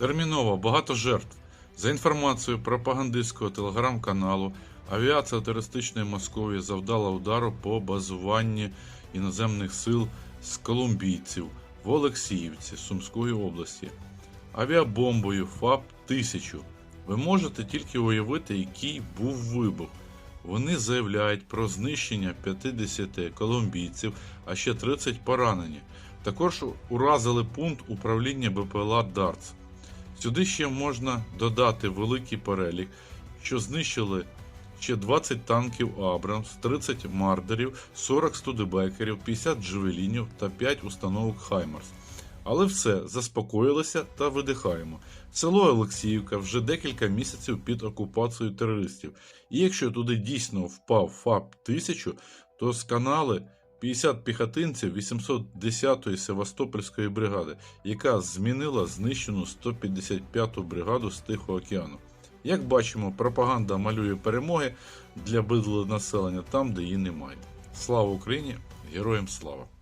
Терміново багато жертв. За інформацією пропагандистського телеграм-каналу, авіація терористичної Московії завдала удару по базуванні іноземних сил з колумбійців в Олексіївці Сумської області. Авіабомбою ФАП-1000. Ви можете тільки уявити, який був вибух. Вони заявляють про знищення 50 колумбійців, а ще 30 поранені. Також уразили пункт управління БПЛА Дартс. Сюди ще можна додати великий перелік, що знищили ще 20 танків Абрамс, 30 мардерів, 40 студебекерів, 50 джевелінів та 5 установок Хаймарс. Але все, заспокоїлися та видихаємо. Село Олексіївка вже декілька місяців під окупацією терористів. І якщо туди дійсно впав ФАП-1000, то з канали 50 піхотинців 810-ї Севастопольської бригади, яка змінила знищену 155-ту бригаду з Тихого океану. Як бачимо, пропаганда малює перемоги для бидлого населення там, де її немає. Слава Україні! Героям слава!